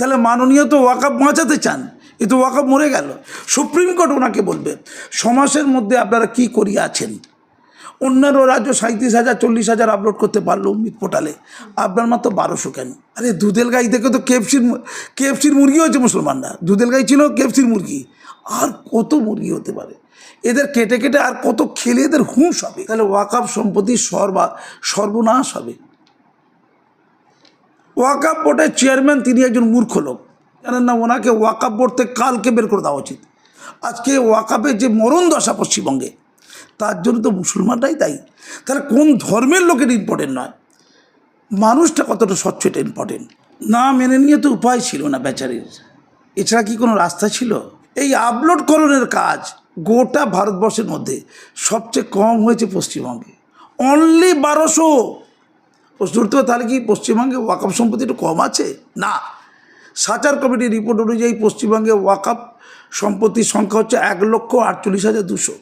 তাহলে মাননীয় তো ওয়াকাপ বাঁচাতে চান। এ তো ওয়াকাপ মরে গেল। সুপ্রিম কোর্ট ওনাকে বলবে সমাসের মধ্যে আপনারা কি করিয়াছেন অন্যান্য রাজ্য সাঁত্রিশ হাজার, চল্লিশ হাজার আপলোড করতে পারল উম্মিদ পোর্টালে। আপনার মাত্র বারোশো কেন? আরে দুধেল গাই থেকে তো কেএফসির কেএফসির মুরগি হয়েছে মুসলমানরা। দুধেল গাই ছিল কেএফসির মুরগি। আর কত মুরগি হতে পারে? এদের কেটে কেটে আর কত খেলে এদের হুঁশ হবে? তাহলে ওয়াকাপ সম্পত্তি সর্বা সর্বনাশ হবে। ওয়াকাপ বোর্ডের চেয়ারম্যান তিনি একজন মূর্খ লোক। জানেন না ওনাকে ওয়াকাপ বোর্ড থেকে কালকে বের করে দেওয়া উচিত। আজকে ওয়াকাপের যে মরণ দশা পশ্চিমবঙ্গে, তার জন্য তো মুসলমানরাই দায়ী। তাহলে কোন ধর্মের লোকের ইম্পর্টেন্ট নয়? মানুষটা কতটা স্বচ্ছ এটা ইম্পর্টেন্ট না মেনে নিয়ে তো উপায় ছিল না বেচারির। এছাড়া কি কোনো রাস্তা ছিল? এই আপলোডকরণের কাজ গোটা ভারতবর্ষের মধ্যে সবচেয়ে কম হয়েছে পশ্চিমবঙ্গে। অনলি বারোশো প্রশ্ন উঠতে তাহলে কি পশ্চিমবঙ্গে ওয়াকফ সম্পত্তি একটু কম আছে? না। সাচার কমিটির রিপোর্ট অনুযায়ী পশ্চিমবঙ্গে ওয়াকফ সম্পত্তির সংখ্যা হচ্ছে এক লক্ষ আটচল্লিশ হাজার দুশো।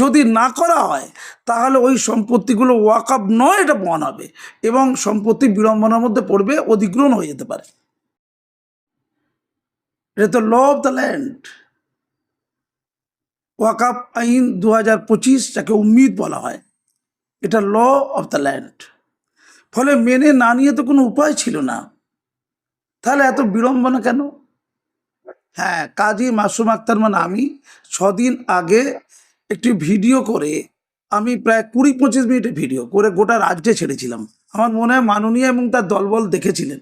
যদি না করা হয়, তাহলে ওই সম্পত্তিগুলো ওয়াকআপ নয়, এটা প্রমাণ হবে এবং সম্পত্তি বিড়ম্বনার মধ্যে পড়বে, অধিগ্রহণ হয়ে যেতে পারে। এটা তো ল অফ দ্য ল্যান্ড ওয়াকাপ আইন দু হাজার পঁচিশ, যাকে উম্মিদ বলা হয়, এটা ল অফ দ্য ল্যান্ড ফলে মেনে না নিয়ে তো কোনো উপায় ছিল না। তাহলে এত বিড়ম্বনা কেন? হ্যাঁ কাজী মাসুম আক্তার মানে আমি ছদিন আগে একটি ভিডিও করে আমি প্রায় কুড়ি পঁচিশ মিনিটের ভিডিও করে গোটা রাজ্যে ছেড়েছিলাম। আমার মনে হয় মাননীয় এবং তার দলবল দেখেছিলেন।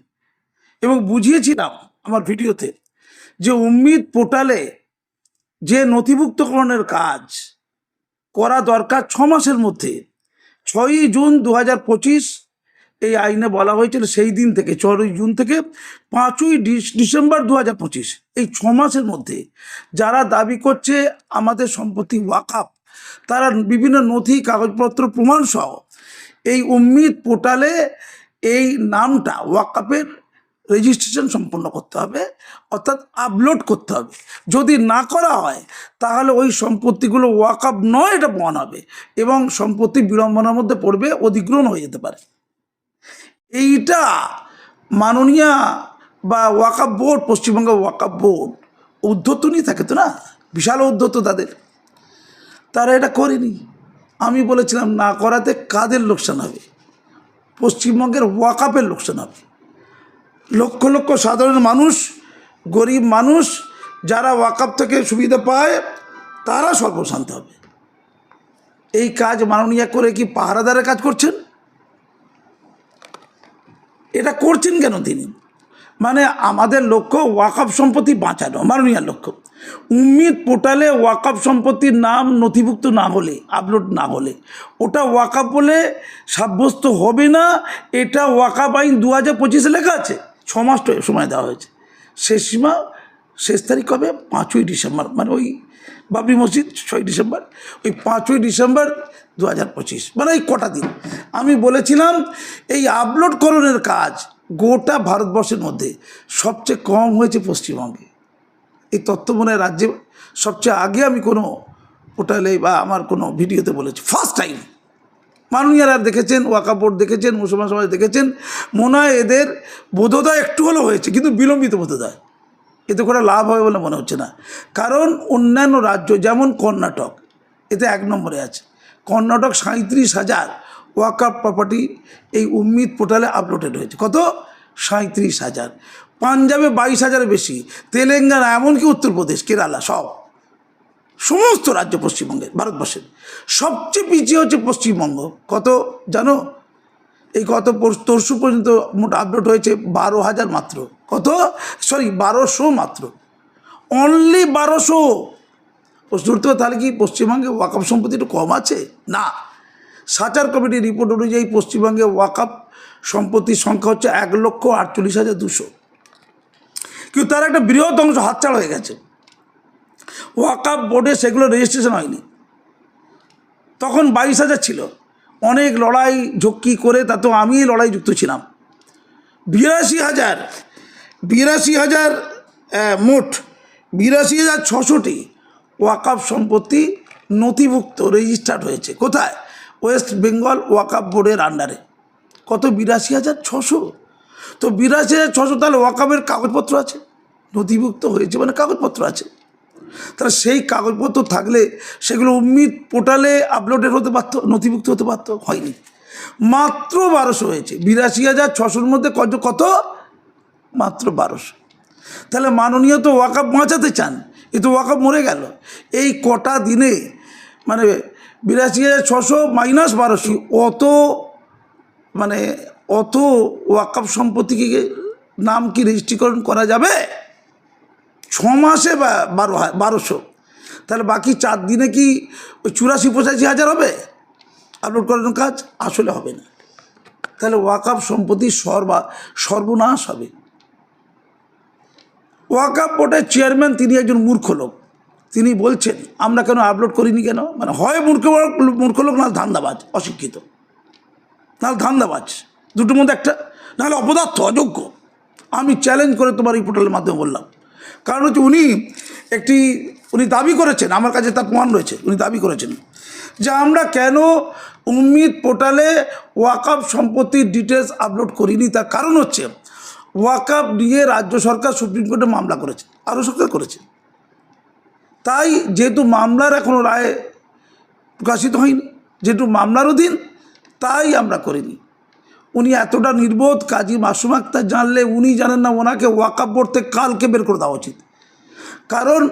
এবং বুঝিয়েছিলাম আমার ভিডিওতে যে উম্মিদ পোর্টালে যে নথিভুক্তকরণের কাজ করা দরকার ছ মাসের মধ্যে, ছয়ই জুন দু হাজার পঁচিশ এই আইনে বলা হয়েছিল সেই দিন থেকে ছয়ই জুন থেকে পাঁচই ডিস- ডিসেম্বর দু হাজার পঁচিশ, এই ছ মাসের মধ্যে যারা দাবি করছে আমাদের সম্পত্তি ওয়াকাপ তারা বিভিন্ন নথি, কাগজপত্র প্রমাণ সহ এই উম্মিদ পোর্টালে এই নামটা ওয়াকাপের রেজিস্ট্রেশন সম্পন্ন করতে হবে, অর্থাৎ আপলোড করতে হবে। যদি না করা হয়, তাহলে ওই সম্পত্তিগুলো ওয়াকাপ নয়, এটা প্রমাণ হবে এবং সম্পত্তি বিড়ম্বনার মধ্যে পড়বে, অধিগ্রহণ হয়ে যেতে পারে। এইটা মাননীয়া বা ওয়াকাপ বোর্ড পশ্চিমবঙ্গ ওয়াকাপ বোর্ড উদ্ধত্ত নিয়ে থাকে তো না? বিশাল উদ্ধত্ত তাদের। তারা এটা করেনি। আমি বলেছিলাম, না করাতে কাদের লোকসান হবে? পশ্চিমবঙ্গের ওয়াকাপের লোকসান হবে। লক্ষ লক্ষ সাধারণ মানুষ, গরিব মানুষ, যারা ওয়াকাপ থেকে সুবিধা পায়, তারা সর্বশান্ত হবে। এই কাজ মাননীয় করে কি পাহারাদারের কাজ করছেন? এটা করছেন কেন তিনি? মানে আমাদের লক্ষ্য ওয়াকফ সম্পত্তি বাঁচানো, মাননীয় লক্ষ্য। উম্মিদ পোর্টালে ওয়াকফ সম্পত্তির নাম নথিভুক্ত না হলে, আপলোড না হলে। ওটা ওয়াকফ বলে সাব্যস্ত হবে না, এটা ওয়াকফ আইন দু হাজার পঁচিশে লেখা আছে ছ মাস সময় দেওয়া হয়েছে। শেষ সীমা শেষ তারিখ হবে পাঁচই ডিসেম্বর মানে ওই বাবরি মসজিদ ছয় ডিসেম্বর, ওই পাঁচই ডিসেম্বর দু হাজার পঁচিশ মানে এই কটা দিন। আমি বলেছিলাম, এই আপলোডকরণের কাজ গোটা ভারতবর্ষের মধ্যে সবচেয়ে কম হয়েছে পশ্চিমবঙ্গে। এই তথ্য মনে রাজ্যে সবচেয়ে আগে আমি কোনো পোর্টালে বা আমার কোনো ভিডিওতে বলেছি ফার্স্ট টাইম মাননীয়রা দেখেছেন ওয়াকা বোর্ড দেখেছেন, মুসলমান সমাজ দেখেছেন, মনে এদের বোধোদয় একটু হলেও হয়েছে, কিন্তু বিলম্বিত বোধোদয়। এতে করে লাভ হবে বলে মনে হচ্ছে না। কারণ অন্যান্য রাজ্য যেমন কর্ণাটক, এতে এক নম্বরে আছে। কর্ণাটক সাঁত্রিশ হাজার ওয়াকআপ প্রপার্টি এই উম্মিদ পোর্টালে আপলোডেড হয়েছে। কত? সাঁত্রিশ হাজার। পাঞ্জাবে বাইশ হাজারের বেশি। তেলেঙ্গানা, এমনকি উত্তরপ্রদেশ, কেরালা সব। সমস্ত রাজ্য পশ্চিমবঙ্গের, ভারতবর্ষের। সবচেয়ে পিছিয়ে হচ্ছে পশ্চিমবঙ্গ। কত? জানো? এই পরশু- তরশু পর্যন্ত মোট আপলোড হয়েছে বারো হাজার মাত্র। কত? সরি, বারোশো মাত্র। অনলি বারোশো। প্রশ্ন তাহলে কি পশ্চিমবঙ্গে ওয়াকফ সম্পত্তি একটু কম আছে? না। সাচার কমিটির রিপোর্ট অনুযায়ী পশ্চিমবঙ্গে ওয়াকফ সম্পত্তির সংখ্যা হচ্ছে এক লক্ষ আটচল্লিশ হাজার দুশো। কিন্তু তার একটা বৃহৎ অংশ হাতছাড়া হয়ে গেছে। ওয়াকফ বোর্ডে সেগুলো রেজিস্ট্রেশন হয়নি। তখন বাইশ হাজার ছিল। অনেক লড়াই ঝক্কি করে, তাতেও আমি লড়াই যুক্ত ছিলাম। বিরাশি হাজার বিরাশি হাজার মোট বিরাশি হাজার ছশোটি ওয়াকাফ সম্পত্তি নথিভুক্ত রেজিস্টার্ড হয়েছে। কোথায়? ওয়েস্ট বেঙ্গল ওয়াকাফ বোর্ডের আন্ডারে কত? বিরাশি হাজার ছশো। তো বিরাশি হাজার ছশো তাহলে ওয়াকাবের কাগজপত্র আছে? নথিভুক্ত হয়েছে মানে কাগজপত্র আছে। তাহলে সেই কাগজপত্র থাকলে সেগুলো উম্মিদ পোর্টালে আপলোডেড হতে পারতো, নথিভুক্ত হতে পারতো, হয়নি। মাত্র বারোশো হয়েছে। বিরাশি হাজার ছশোর মধ্যে কত কত? মাত্র বারোশো। তাহলে মাননীয় তো ওয়াকাপ বাঁচাতে চান, এ তো ওয়াকাপ মরে গেল। এই কটা দিনে মানে বিরাশি হাজার ছশো মাইনাস বারোশো, অত মানে অত ওয়াকাপ সম্পত্তিকে নাম কি রেজিস্ট্রিকরণ করা যাবে? ছ মাসে বারো বারোশো। তাহলে বাকি চার দিনে কি ওই চুরাশি পঁচাশি হাজার হবে? আপলোড করানোর কাজ আসলে হবে না। তাহলে ওয়াকাপ সম্পত্তি সর্বা সর্বনাশ হবে। ওয়াকাপ বোর্ডের চেয়ারম্যান তিনি একজন মূর্খ লোক। তিনি বলছেন, আমরা কেন আপলোড করিনি কেন? মানে হয় মূর্খ মূর্খ লোক না ধান্দাবাজ, অশিক্ষিত। নাহলে ধান্দাবাজ, দুটোর মধ্যে একটা, নাহলে অপদার্থ, অযোগ্য। আমি চ্যালেঞ্জ করে তোমার এই পোর্টালের মাধ্যমে বললাম। কারণ হচ্ছে উনি একটি, উনি দাবি করেছেন, আমার কাছে তার প্রমাণ রয়েছে, উনি দাবি করেছেন যে আমরা কেন উম্মিদ পোর্টালে ওয়াকাপ সম্পত্তির ডিটেলস আপলোড করিনি? তার কারণ হচ্ছে ওয়াকাপ নিয়ে রাজ্য সরকার সুপ্রিম কোর্টে মামলা করেছে আরও সরকার করেছে। তাই যেহেতু মামলার এখনও রায় প্রকাশিত হয়নি, যেহেতু মামলার অধীন, তাই আমরা করিনি। উনি এতটা নির্বোধ, কাজী মাসুম আক্তার জানলে উনি জানেন না ওনাকে ওয়াকাপ থেকে কালকে বের করে দেওয়া উচিত। কারণ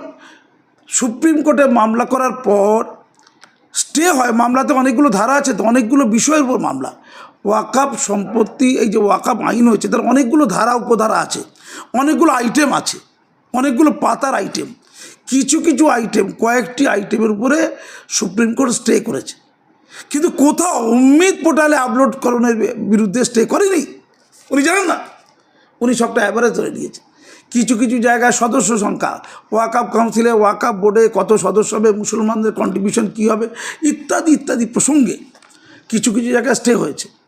সুপ্রিম কোর্টে মামলা করার পর, স্টে হয়, মামলাতে অনেকগুলো ধারা আছে, তো অনেকগুলো বিষয়ের উপর মামলা। ওয়াকাপ সম্পত্তি, এই যে ওয়াকাপ আইন হয়েছে, তার অনেকগুলো ধারা, উপধারা আছে, অনেকগুলো আইটেম আছে, অনেকগুলো পাতার আইটেম কিছু কিছু আইটেম কয়েকটি আইটেমের উপরে সুপ্রিম কোর্ট স্টে করেছে। কিন্তু কোথাও উম্মিদ পোর্টালে আপলোড করণের বিরুদ্ধে স্টে করেনি। উনি জানেন না? উনি সবটা অ্যাভারেজ ধরে নিয়েছে। কিছু কিছু জায়গায় সদস্য সংখ্যা ওয়াকাপ কাউন্সিলে ওয়াকাপ বোর্ডে কত সদস্য হবে, মুসলমানদের কন্ট্রিবিউশন কী হবে, ইত্যাদি ইত্যাদি প্রসঙ্গে কিছু কিছু জায়গায় স্টে হয়েছে।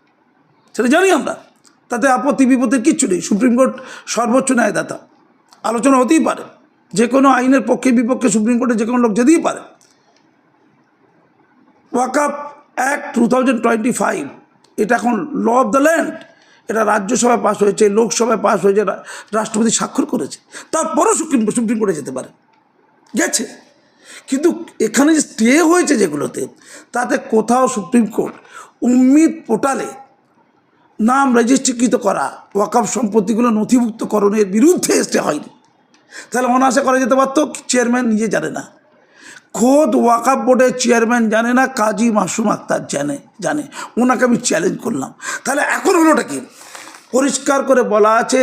সেটা জানি আমরা। তাতে আপত্তি বিপত্তির কিচ্ছু নেই। সুপ্রিম কোর্ট সর্বোচ্চ ন্যায়দাতা। আলোচনা হতেই পারে। যে কোনো আইনের পক্ষে, বিপক্ষে সুপ্রিম কোর্টে যে কোনো লোক যেতেই পারে। Waqf Act two thousand twenty five, এটা এখন ল অফ দ্য ল্যান্ড। এটা রাজ্যসভায় পাস হয়েছে, লোকসভায় পাস হয়েছে রাষ্ট্রপতি স্বাক্ষর করেছে। তারপরও সুপ্রিম সুপ্রিম কোর্টে যেতে পারে। গেছে। কিন্তু এখানে যে স্টে হয়েছে যেগুলোতে, তাতে কোথাও সুপ্রিম কোর্ট উম্মিদ পোর্টালে নাম রেজিস্ট্রিকৃত করা, ওয়াকাফ সম্পত্তিগুলো নথিভুক্তকরণের বিরুদ্ধে স্টে হয়নি। তাহলে অনাশা করা যেতে পারতো, চেয়ারম্যান নিজে জানে না। খোদ ওয়াকাফ বোর্ডের চেয়ারম্যান জানে না, কাজী মাসুম আক্তার জানে জানে। ওনাকে আমি চ্যালেঞ্জ করলাম। তাহলে এখন হলোটা কি? পরিষ্কার করে বলা আছে,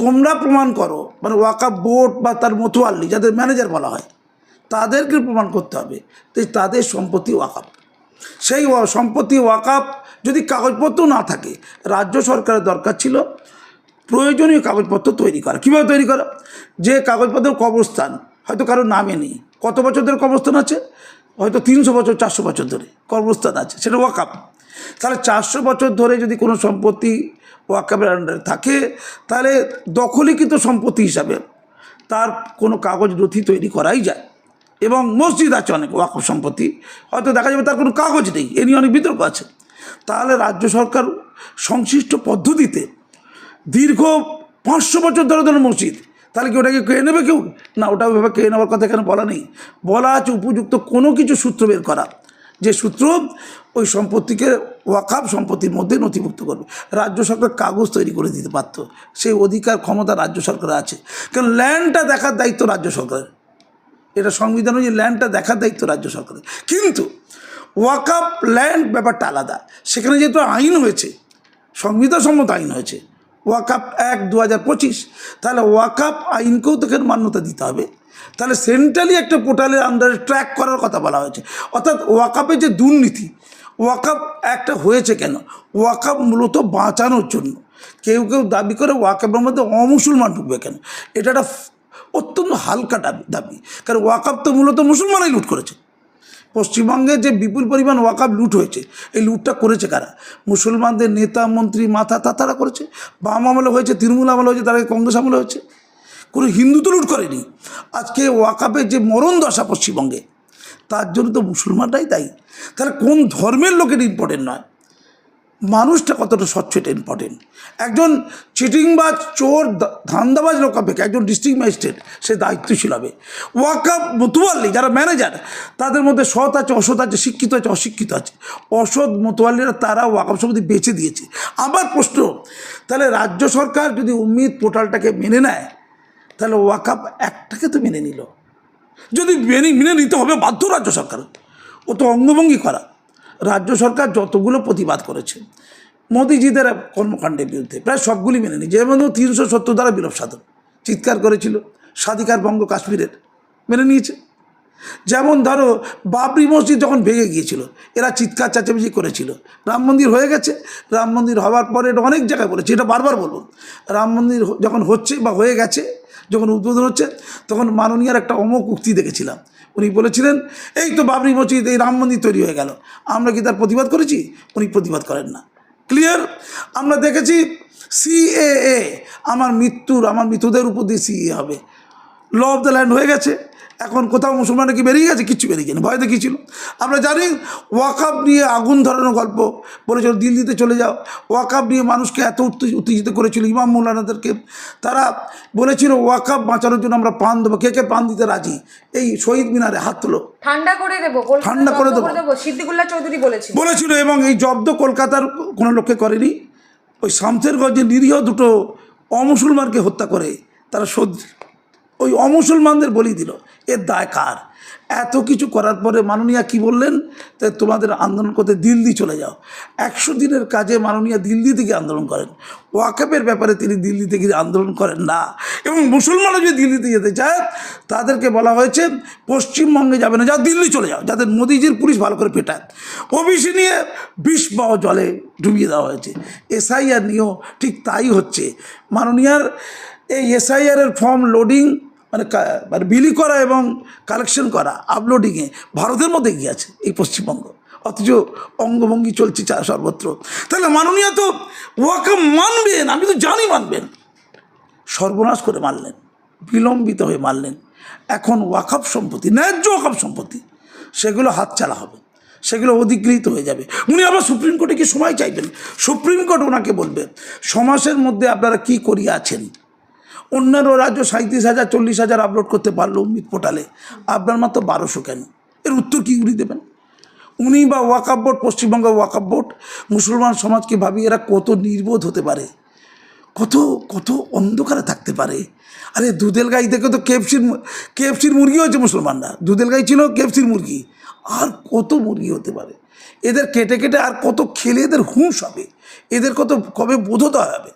তোমরা প্রমাণ করো মানে ওয়াকাফ বোর্ড বা তার মতুয়াল্লি, যাদের ম্যানেজার বলা হয়, তাদেরকে প্রমাণ করতে হবে তাদের সম্পত্তি ওয়াকাফ। সেই সম্পত্তি ওয়াকাফ যদি কাগজপত্র না থাকে, রাজ্য সরকারের দরকার ছিল প্রয়োজনীয় কাগজপত্র তৈরি করা। কীভাবে তৈরি করা? যে কাগজপত্রের কবরস্থান হয়তো কারোর নামে নেই। কত বছর ধরে কবরস্থান আছে? হয়তো তিনশো বছর, চারশো বছর ধরে কবরস্থান আছে, সেটা ওয়াকাপ। তাহলে চারশো বছর ধরে যদি কোনো সম্পত্তি ওয়াকাপের আন্ডারে থাকে, তাহলে দখলীকৃত সম্পত্তি হিসাবে তার কোনো কাগজ নথি তৈরি করাই যায়। এবং মসজিদ আছে অনেক, ওয়াকফ সম্পত্তি। হয়তো দেখা যাবে তার কোনো কাগজ নেই, এ নিয়ে অনেক বিতর্ক আছে। তাহলে রাজ্য সরকার সংশ্লিষ্ট পদ্ধতিতে দীর্ঘ পাঁচশো বছর ধরে ধরে মসজিদ, তাহলে কি ওটাকে কেড়ে নেবে কেউ? না, ওটা ওইভাবে কেড়ে নেওয়ার কথা এখানে বলা নেই। বলা আছে উপযুক্ত কোনো কিছু সূত্র বের করা। যে সূত্র ওই সম্পত্তিকে ওয়াকাব সম্পত্তির মধ্যে নথিভুক্ত করবে। রাজ্য সরকার কাগজ তৈরি করে দিতে পারত সেই অধিকার, ক্ষমতা রাজ্য সরকার আছে। কারণ ল্যান্ডটা দেখার দায়িত্ব রাজ্য সরকারের। এটা সংবিধান অনুযায়ী ল্যান্ডটা দেখার দায়িত্ব রাজ্য সরকারের। কিন্তু ওয়াকাপ ল্যান্ড ব্যাপারটা আলাদা। সেখানে যেহেতু আইন হয়েছে সংবিধান সম্মত আইন হয়েছে ওয়াকাপ এক দু হাজার পঁচিশ, তাহলে ওয়াকাপ আইনকেও তো এখানে মান্যতা দিতে হবে। তাহলে সেন্ট্রালি একটা পোর্টালের আন্ডারে ট্র্যাক করার কথা বলা হয়েছে। অর্থাৎ ওয়াকাপের যে দুর্নীতি ওয়াকাপ একটা হয়েছে কেন? ওয়াকাপ মূলত বাঁচানোর জন্য। কেউ কেউ দাবি করে ওয়াকাপের মধ্যে অমুসলমান ঢুকবে কেন? এটা একটা অত্যন্ত হালকা দাবি দাবি। কারণ ওয়াকাপ তো মূলত মুসলমানই লুট করেছে। পশ্চিমবঙ্গে যে বিপুল পরিমাণ ওয়াকাপ লুট হয়েছে, এই লুটটা করেছে কারা? মুসলমানদের নেতা, মন্ত্রী, মাথা তাতারা করেছে? বাম আমলে হয়েছে, তৃণমূল আমলে হয়েছে, তারা কংগ্রেস আমলে হয়েছে? কোনো হিন্দু তো লুট করেনি। আজকে ওয়াকাপের যে মরণ দশা মানুষটা কতটা স্বচ্ছ এটা ইম্পর্টেন্ট একজন চিটিংবাজ চোর ধান্দাবাজ লোক একজন ডিস্ট্রিক্ট ম্যাজিস্ট্রেট সে দায়িত্বশীল হবে। ওয়াকাপ মতুয়াল্লি, যারা ম্যানেজার তাদের মধ্যে সৎ আছে, অসৎ আছে, শিক্ষিত আছে, অশিক্ষিত আছে। অসৎ মতোয়াল্লিরা তারা ওয়াকাপ সমিতি বেছে দিয়েছে। আবার প্রশ্ন, তাহলে রাজ্য সরকার যদি উম্মিদ পোর্টালটাকে মেনে নেয়, তাহলে ওয়াকাপ একটাকে তো মেনে নিল। যদি মেনে মেনে নিতে হবে বাধ্য রাজ্য সরকার। ও তো অঙ্গভঙ্গি করা। রাজ্য সরকার যতগুলো প্রতিবাদ করেছে, মোদিজিদের কর্মকাণ্ডের বিরুদ্ধে, প্রায় সবগুলি মেনে নি যেমন তিনশো সত্তর দ্বারা বিলোপ সাধন, চিৎকার করেছিল, স্বাধিকার বঙ্গ কাশ্মীরের, মেনে নিয়েছে। যেমন ধরো, বাবরি মসজিদ যখন ভেঙে গিয়েছিল, এরা চিৎকার চেঁচামেচি করেছিল। রাম মন্দির হয়ে গেছে, রাম মন্দির হওয়ার পরে এটা অনেক জায়গায় বলেছে, এটা বারবার বলব। রাম মন্দির যখন হচ্ছে বা হয়ে গেছে, যখন উদ্বোধন হচ্ছে, তখন মাননীয়ার একটা অমোক উক্তি দেখেছিলাম। উনি বলেছিলেন, এই তো বাবরি মসজিদ, এই রাম মন্দির তৈরি হয়ে গেল। আমরা কি তার প্রতিবাদ করেছি? উনি প্রতিবাদ করেন না। ক্লিয়ার আমরা দেখেছি সিএএ আমার মৃত্যুর, আমার মৃত্যুদের উপর দিয়ে সিএ হবে। ল অফ দ্য ল্যান্ড হয়ে গেছে। এখন কোথাও মুসলমানরা কি বেরিয়ে গেছে? কিচ্ছু বেরিয়ে গেছে। ভয় দেখিয়েছিল আমরা জানি ওয়াকাপ নিয়ে আগুন ধরানো গল্প বলেছিল দিল্লিতে চলে যাও। ওয়াকাপ নিয়ে মানুষকে এত উত্তে- উত্তেজিত করেছিল ইমাম মৌলানাদেরকে। তারা বলেছিল ওয়াকাপ বাঁচানোর জন্য আমরা পান দেবো। কে কে পান দিতে রাজি? এই শহীদ মিনারে হাত তোলো। ঠান্ডা করে দেবো ঠান্ডা করে দেবো। সিদ্দিকুল্লাহ চৌধুরী বলেছিল। বলেছিল এবং এই জব্দ কলকাতার কোনো লোককে করেনি। ওই শামসেরগঞ্জে নিরীহ দুটো অমুসলমানকে হত্যা করে তারা শোধ ওই অমুসলমানদের বলি দিল এর দায় কার? এত কিছু করার পরে মাননীয়া কি বললেন? তাই তোমাদের আন্দোলন করতে দিল্লি চলে যাও। একশো দিনের কাজে মাননীয়া দিল্লি থেকে আন্দোলন করেন। ওয়াকাপের ব্যাপারে তিনি দিল্লি থেকে আন্দোলন করেন না। এবং মুসলমানরা যদি দিল্লিতে যেতে চায়, তাদেরকে বলা হয়েছে, পশ্চিমবঙ্গে যাবে না, যাও দিল্লি চলে যাও যাদের মোদিজির পুলিশ ভালো করে পেটায়। ওবিসি নিয়ে বিষ পাওয়া জলে ডুবিয়ে দেওয়া হয়েছে। এসআইআর নিয়েও ঠিক তাই হচ্ছে। মাননীয়ার এই এসআইআরের ফর্ম লোডিং মানে মানে বিলি করা এবং কালেকশন করা আপলোডিংয়ে ভারতের মধ্যে এগিয়ে আছে এই পশ্চিমবঙ্গ। অথচ অঙ্গভঙ্গি চলছে চা- সর্বত্র। তাহলে মাননীয় তো ওয়াকে মানবেন, আমি তো জানি মানবেন। সর্বনাশ করে মারলেন, বিলম্বিত হয়ে মারলেন। এখন ওয়াকফ সম্পত্তি, ন্যায্য ওয়াকফ সম্পত্তি, সেগুলো হাতচালা হবে, সেগুলো অধিগৃহীত হয়ে যাবে। উনি আবার সুপ্রিম কোর্টে কি সময় চাইবেন? সুপ্রিম কোর্ট ওনাকে বলবে সমাসের মধ্যে আপনারা কি করিয়া আছেন? অন্যান্য রাজ্য সাঁত্রিশ হাজার, চল্লিশ হাজার আপলোড করতে পারল উম্মিদ পোর্টালে আপনার মাত্র বারোশো কেন? এর উত্তর কী উনি দেবেন? উনি বা ওয়াকাপ বোর্ড, পশ্চিমবঙ্গ ওয়াকাপ বোর্ড, মুসলমান সমাজকে ভাবি এরা কত নির্বোধ হতে পারে? কত কত অন্ধকারে থাকতে পারে? আরে দুধেল গাই থেকে তো কেএফসির কেএফসির মুরগি হয়েছে মুসলমানরা। দুধেল গাই ছিল কেএফসির মুরগি। আর কত মুরগি হতে পারে? এদের কেটে কেটে আর কত খেলে এদের হুঁশ হবে? এদের কত কবে বোধতা হবে?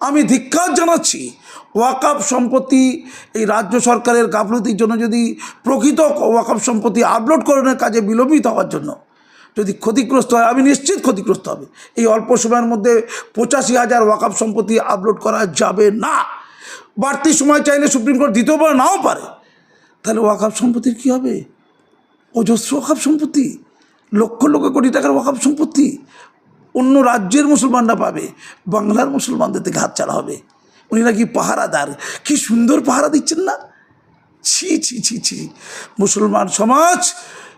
আমি ধিক্কার জানাচ্ছি ওয়াকাপ সম্পত্তি এই রাজ্য সরকারের গাফলতির জন্য যদি প্রকৃত ওয়াকাপ সম্পত্তি আপলোড করানোর কাজে বিলম্বিত হওয়ার জন্য যদি ক্ষতিগ্রস্ত হয়, আমি নিশ্চিত ক্ষতিগ্রস্ত হবে। এই অল্প সময়ের মধ্যে পঁচাশি হাজার ওয়াকাপ সম্পত্তি আপলোড করা যাবে না। বাড়তি সময় চাইলে সুপ্রিম কোর্ট দিতেও পারে নাও পারে। তাহলে ওয়াকাপ সম্পত্তির কী হবে? অজস্র ওয়াকাপ সম্পত্তি, লক্ষ লক্ষ কোটি টাকার ওয়াকাপ সম্পত্তি। অন্য রাজ্যের মুসলমানরা পাবে, বাংলার মুসলমানদের থেকে হাত চালা হবে। উনি নাকি পাহারাদার। কি সুন্দর পাহারা দিচ্ছেন না? ছি ছি ছি ছি। মুসলমান সমাজ,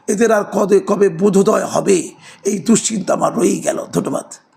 এদের আর কবে কবে বোধোদয় হবে? এই দুশ্চিন্তা আমার রয়েই গেল। ধন্যবাদ।